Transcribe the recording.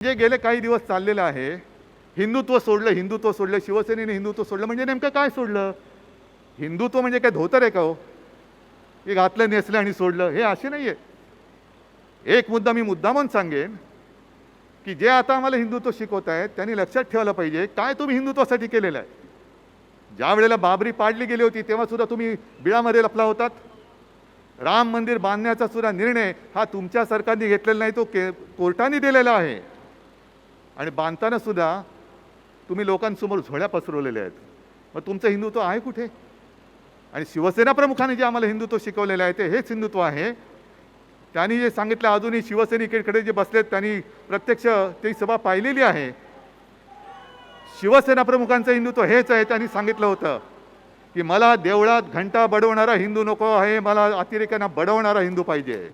जे गेले काही दिवस चाललेलं आहे हिंदुत्व सोडलं हिंदुत्व सोडलं शिवसेनेने हिंदुत्व सोडलं म्हणजे नेमकं काय सोडलं? हिंदुत्व म्हणजे काय धोतर आहे का हो? हे घातलं नेसलं आणि सोडलं हे असे नाही आहे एक मुद्दा मी मुद्दामून सांगेन की जे आता आम्हाला हिंदुत्व शिकवत आहेत त्यांनी लक्षात ठेवायला पाहिजे काय तुम्ही हिंदुत्वासाठी केलेलं आहे? ज्या वेळेला बाबरी पाडली गेली होती तेव्हा सुद्धा तुम्ही बिळामध्ये लपला होतात? राम मंदिर बांधण्याचा सुद्धा निर्णय हा तुमच्या सरकारने घेतलेला नाही तो के कोर्टाने दिलेला आहे. आणि बांधताना सुद्धा तुम्ही लोकांसमोर झोळ्या पसरवलेल्या आहेत. मग तुमचं हिंदुत्व आहे कुठे? आणि शिवसेना प्रमुखाने जे आम्हाला हिंदुत्व शिकवलेलं आहे ते हेच हिंदुत्व आहे. त्यांनी जे सांगितलं अजूनही शिवसैनिकांकडे जे बसलेत त्यांनी प्रत्यक्ष ती सभा पाहिलेली आहे. शिवसेना प्रमुखांचं हिंदुत्व हेच आहे त्यांनी सांगितलं होतं की मला देवळात घंटा बडवणारा हिंदू नको आहे मला अतिरेक्यांना बडवणारा हिंदू पाहिजे.